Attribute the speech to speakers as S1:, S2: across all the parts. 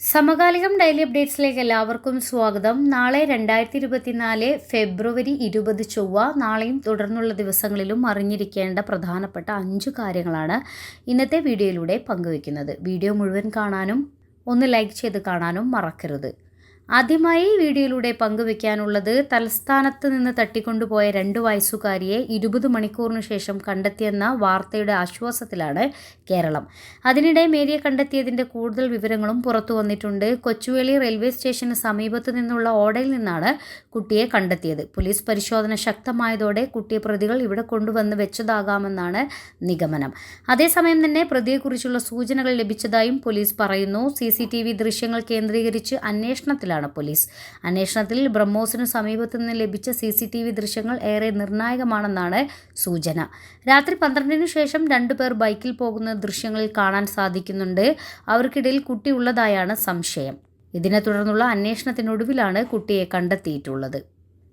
S1: സമകാലികം ഡെയിലി അപ്ഡേറ്റ്സിലേക്ക് എല്ലാവർക്കും സ്വാഗതം. നാളെ രണ്ടായിരത്തി ഇരുപത്തിനാല് ഫെബ്രുവരി ഇരുപത് ചൊവ്വ നാളെയും തുടർന്നുള്ള ദിവസങ്ങളിലും അറിഞ്ഞിരിക്കേണ്ട പ്രധാനപ്പെട്ട അഞ്ച് കാര്യങ്ങളാണ് ഇന്നത്തെ വീഡിയോയിലൂടെ പങ്കുവയ്ക്കുന്നത്. വീഡിയോ മുഴുവൻ കാണാനും ഒന്ന് ലൈക്ക് ചെയ്ത് കാണാനും മറക്കരുത്. ആദ്യമായി വീഡിയോയിലൂടെ പങ്കുവെക്കാനുള്ളത് തലസ്ഥാനത്ത് നിന്ന് തട്ടിക്കൊണ്ടുപോയ രണ്ട് വയസ്സുകാരിയെ ഇരുപത് മണിക്കൂറിനു ശേഷം കണ്ടെത്തിയെന്ന വാർത്തയുടെ ആശ്വാസത്തിലാണ് കേരളം. അതിനിടെ മേരിയെ കണ്ടെത്തിയതിന്റെ കൂടുതൽ വിവരങ്ങളും പുറത്തു വന്നിട്ടുണ്ട്. കൊച്ചുവേളി റെയിൽവേ സ്റ്റേഷന് സമീപത്തു നിന്നുള്ള ഓടയിൽ നിന്നാണ് കുട്ടിയെ കണ്ടെത്തിയത്. പോലീസ് പരിശോധന ശക്തമായതോടെ കുട്ടിയെ പ്രതികൾ ഇവിടെ കൊണ്ടുവന്ന് വെച്ചതാകാമെന്നാണ് നിഗമനം. അതേസമയം തന്നെ പ്രതിയെക്കുറിച്ചുള്ള സൂചനകൾ ലഭിച്ചതായും പോലീസ് പറയുന്നു. സി ദൃശ്യങ്ങൾ കേന്ദ്രീകരിച്ച് അന്വേഷണത്തിലാണ് പോലീസ്. അന്വേഷണത്തിൽ ബ്രഹ്മോസിനു സമീപത്തു നിന്ന് ലഭിച്ച സി സി ടി വി ദൃശ്യങ്ങൾ ഏറെ നിർണായകമാണെന്നാണ് സൂചന. രാത്രി പന്ത്രണ്ടിനു ശേഷം രണ്ടുപേർ ബൈക്കിൽ പോകുന്ന ദൃശ്യങ്ങളിൽ കാണാൻ സാധിക്കുന്നുണ്ട്. അവർക്കിടയിൽ കുട്ടിയുള്ളതായാണ് സംശയം. ഇതിനെ തുടർന്നുള്ള അന്വേഷണത്തിനൊടുവിലാണ് കുട്ടിയെ കണ്ടെത്തിയിട്ടുള്ളത്.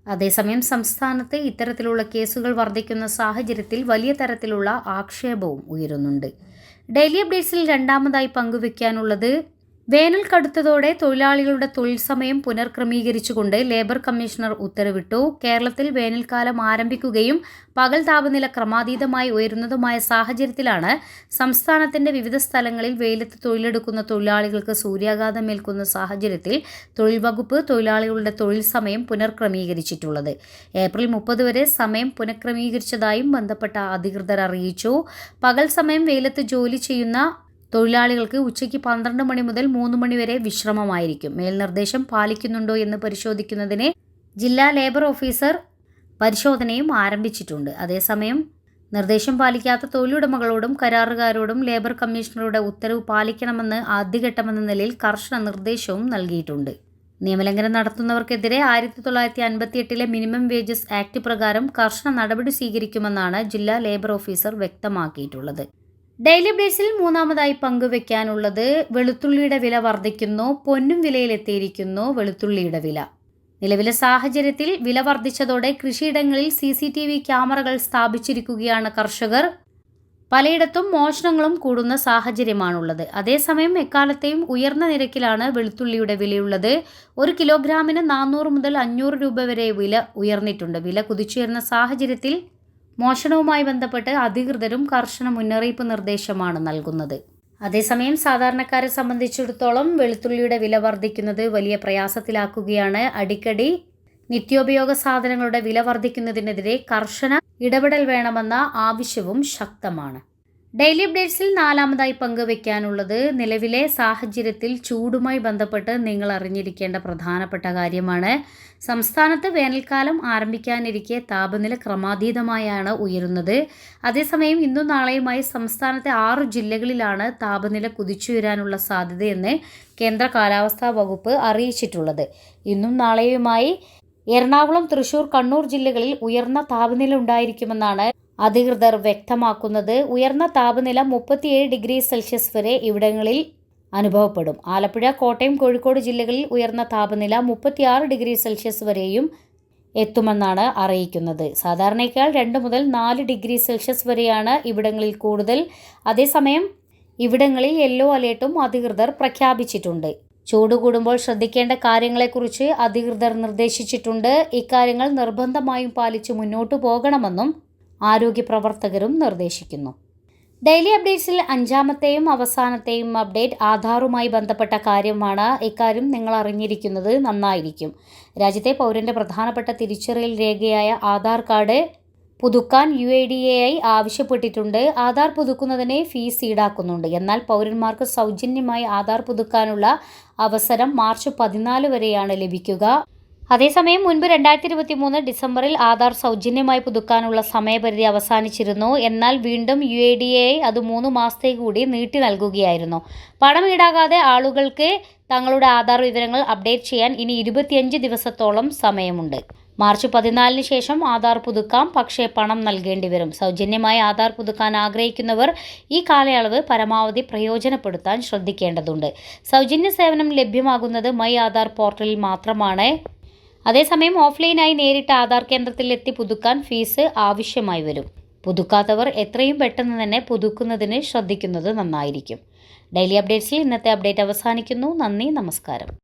S1: അതേസമയം സംസ്ഥാനത്ത് ഇത്തരത്തിലുള്ള കേസുകൾ വർദ്ധിക്കുന്ന സാഹചര്യത്തിൽ വലിയ തരത്തിലുള്ള ആക്ഷേപവും ഉയരുന്നുണ്ട്. ഡെയിലി അപ്ഡേറ്റ്സിൽ രണ്ടാമതായി പങ്കുവയ്ക്കാനുള്ളത് വേനൽ കടുത്തതോടെ തൊഴിലാളികളുടെ തൊഴിൽ സമയം പുനർക്രമീകരിച്ചുകൊണ്ട് ലേബർ കമ്മീഷണർ ഉത്തരവിട്ടു. കേരളത്തിൽ വേനൽക്കാലം ആരംഭിക്കുകയും പകൽ താപനില ക്രമാതീതമായി ഉയരുന്നതുമായ സാഹചര്യത്തിലാണ് സംസ്ഥാനത്തിന്റെ വിവിധ സ്ഥലങ്ങളിൽ വെയിലത്ത് തൊഴിലെടുക്കുന്ന തൊഴിലാളികൾക്ക് സൂര്യാഘാതം ഏൽക്കുന്ന സാഹചര്യത്തിൽ തൊഴിൽ വകുപ്പ് തൊഴിലാളികളുടെ തൊഴിൽ സമയം പുനർക്രമീകരിച്ചിട്ടുള്ളത്. ഏപ്രിൽ മുപ്പത് വരെ സമയം പുനഃക്രമീകരിച്ചതായും ബന്ധപ്പെട്ട അധികൃതർ അറിയിച്ചു. പകൽ സമയം വെയിലത്ത് ജോലി ചെയ്യുന്ന തൊഴിലാളികൾക്ക് ഉച്ചയ്ക്ക് പന്ത്രണ്ട് മണി മുതൽ മൂന്ന് മണി വരെ വിശ്രമമായിരിക്കും. മേൽനിർദ്ദേശം പാലിക്കുന്നുണ്ടോ എന്ന് പരിശോധിക്കുന്നതിന് ജില്ലാ ലേബർ ഓഫീസർ പരിശോധനയും ആരംഭിച്ചിട്ടുണ്ട്. അതേസമയം നിർദ്ദേശം പാലിക്കാത്ത തൊഴിലുടമകളോടും കരാറുകാരോടും ലേബർ കമ്മീഷണറുടെ ഉത്തരവ് പാലിക്കണമെന്ന് ആദ്യഘട്ടമെന്ന നിലയിൽ കർശന നിർദ്ദേശവും നൽകിയിട്ടുണ്ട്. നിയമലംഘനം നടത്തുന്നവർക്കെതിരെ ആയിരത്തി തൊള്ളായിരത്തി അൻപത്തി എട്ടിലെ മിനിമം വേജസ് ആക്ട് പ്രകാരം കർശന നടപടി സ്വീകരിക്കുമെന്നാണ് ജില്ലാ ലേബർ ഓഫീസർ വ്യക്തമാക്കിയിട്ടുള്ളത്. ഡെയിലി അപ്ഡേറ്റ്സിൽ മൂന്നാമതായി പങ്കുവെക്കാനുള്ളത് വെളുത്തുള്ളിയുടെ വില വർദ്ധിക്കുന്നു പൊന്നും വിലയിലെത്തിയിരിക്കുന്നു വെളുത്തുള്ളിയുടെ വില. നിലവിലെ സാഹചര്യത്തിൽ വില വർദ്ധിച്ചതോടെ കൃഷിയിടങ്ങളിൽ സി സി ടി വി ക്യാമറകൾ സ്ഥാപിച്ചിരിക്കുകയാണ് കർഷകർ. പലയിടത്തും മോഷണങ്ങളും കൂടുന്ന സാഹചര്യമാണുള്ളത്. അതേസമയം എക്കാലത്തെയും ഉയർന്ന നിരക്കിലാണ് വെളുത്തുള്ളിയുടെ വിലയുള്ളത്. ഒരു കിലോഗ്രാമിന് നാനൂറ് മുതൽ അഞ്ഞൂറ് രൂപ വരെ വില ഉയർന്നിട്ടുണ്ട്. വില കുതിച്ചുയർന്ന സാഹചര്യത്തിൽ മോഷണവുമായി ബന്ധപ്പെട്ട് അധികൃതരും കർശന മുന്നറിയിപ്പ് നിർദ്ദേശമാണ് നൽകുന്നത്. അതേസമയം സാധാരണക്കാരെ സംബന്ധിച്ചിടത്തോളം വെളുത്തുള്ളിയുടെ വില വർദ്ധിക്കുന്നത് വലിയ പ്രയാസത്തിലാക്കുകയാണ്. അടിക്കടി നിത്യോപയോഗ സാധനങ്ങളുടെ വില വർദ്ധിക്കുന്നതിനെതിരെ കർശന ഇടപെടൽ വേണമെന്ന ആവശ്യവും ശക്തമാണ്. ഡെയിലി അപ്ഡേറ്റ്സിൽ നാലാമതായി പങ്കുവെക്കാനുള്ളത് നിലവിലെ സാഹചര്യത്തിൽ ചൂടുമായി ബന്ധപ്പെട്ട് നിങ്ങൾ അറിഞ്ഞിരിക്കേണ്ട പ്രധാനപ്പെട്ട കാര്യമാണ്. സംസ്ഥാനത്ത് വേനൽക്കാലം ആരംഭിക്കാനിരിക്കെ താപനില ക്രമാതീതമായാണ് ഉയരുന്നത്. അതേസമയം ഇന്നും നാളെയുമായി സംസ്ഥാനത്തെ ആറ് ജില്ലകളിലാണ് താപനില കുതിച്ചുയരാനുള്ള സാധ്യതയെന്ന് കേന്ദ്ര കാലാവസ്ഥാ വകുപ്പ് അറിയിച്ചിട്ടുള്ളത്. ഇന്നും നാളെയുമായി എറണാകുളം തൃശൂർ കണ്ണൂർ ജില്ലകളിൽ ഉയർന്ന താപനില ഉണ്ടായിരിക്കുമെന്നാണ് അധികൃതർ വ്യക്തമാക്കുന്നത് ഉയർന്ന താപനില മുപ്പത്തിയേഴ് ഡിഗ്രി സെൽഷ്യസ് വരെ ഇവിടങ്ങളിൽ അനുഭവപ്പെടും. ആലപ്പുഴ കോട്ടയം കോഴിക്കോട് ജില്ലകളിൽ ഉയർന്ന താപനില മുപ്പത്തിയാറ് ഡിഗ്രി സെൽഷ്യസ് വരെയും എത്തുമെന്നാണ് അറിയിക്കുന്നത്. സാധാരണയേക്കാൾ രണ്ട് മുതൽ നാല് ഡിഗ്രി സെൽഷ്യസ് വരെയാണ് ഇവിടങ്ങളിൽ കൂടുതൽ. അതേസമയം ഇവിടങ്ങളിൽ യെല്ലോ അലേർട്ടും അധികൃതർ പ്രഖ്യാപിച്ചിട്ടുണ്ട്. ചൂട് കൂടുമ്പോൾ ശ്രദ്ധിക്കേണ്ട കാര്യങ്ങളെക്കുറിച്ച് അധികൃതർ നിർദ്ദേശിച്ചിട്ടുണ്ട്. ഇക്കാര്യങ്ങൾ നിർബന്ധമായും പാലിച്ച് മുന്നോട്ടു പോകണമെന്നും ആരോഗ്യ പ്രവർത്തകരും നിർദ്ദേശിക്കുന്നു. ഡെയിലി അപ്ഡേറ്റ്സിൽ അഞ്ചാമത്തെയും അവസാനത്തെയും അപ്ഡേറ്റ് ആധാറുമായി ബന്ധപ്പെട്ട കാര്യമാണ്. ഇക്കാര്യം നിങ്ങൾ അറിഞ്ഞിരിക്കുന്നത് നന്നായിരിക്കും. രാജ്യത്തെ പൗരന്റെ പ്രധാനപ്പെട്ട തിരിച്ചറിയൽ രേഖയായ ആധാർ കാർഡ് പുതുക്കാൻ U A D A I ആവശ്യപ്പെട്ടിട്ടുണ്ട്. ആധാർ പുതുക്കുന്നതിന് ഫീസ് ഈടാക്കുന്നുണ്ട്. എന്നാൽ പൗരന്മാർക്ക് സൗജന്യമായി ആധാർ പുതുക്കാനുള്ള അവസരം മാർച്ച് പതിനാല് വരെയാണ് ലഭിക്കുക. അതേസമയം മുൻപ് രണ്ടായിരത്തി ഇരുപത്തി മൂന്ന് ഡിസംബറിൽ ആധാർ സൗജന്യമായി പുതുക്കാനുള്ള സമയപരിധി അവസാനിച്ചിരുന്നു. എന്നാൽ വീണ്ടും യു എ ഡി എ അത് മൂന്ന് മാസത്തേക്ക് കൂടി നീട്ടി നൽകുകയായിരുന്നു. പണം ഈടാകാതെ ആളുകൾക്ക് തങ്ങളുടെ ആധാർ വിവരങ്ങൾ അപ്ഡേറ്റ് ചെയ്യാൻ ഇനി ഇരുപത്തിയഞ്ച് ദിവസത്തോളം സമയമുണ്ട്. മാർച്ച് പതിനാലിന് ശേഷം ആധാർ പുതുക്കാം പക്ഷേ പണം നൽകേണ്ടി വരും. സൗജന്യമായി ആധാർ പുതുക്കാൻ ആഗ്രഹിക്കുന്നവർ ഈ കാലയളവ് പരമാവധി പ്രയോജനപ്പെടുത്താൻ ശ്രദ്ധിക്കേണ്ടതുണ്ട്. സൗജന്യ സേവനം ലഭ്യമാകുന്നത് മൈ ആധാർ പോർട്ടലിൽ മാത്രമാണ്. അതേസമയം ഓഫ്ലൈനായി നേരിട്ട് ആധാർ കേന്ദ്രത്തിൽ എത്തി പുതുക്കാൻ ഫീസ് ആവശ്യമായി വരും. പുതുക്കാത്തവർ എത്രയും പെട്ടെന്ന് തന്നെ പുതുക്കുന്നതിന് ശ്രദ്ധിക്കുന്നത് നന്നായിരിക്കും. ഡെയിലി അപ്ഡേറ്റ്സിൽ ഇന്നത്തെ അപ്ഡേറ്റ് അവസാനിക്കുന്നു. നന്ദി നമസ്കാരം.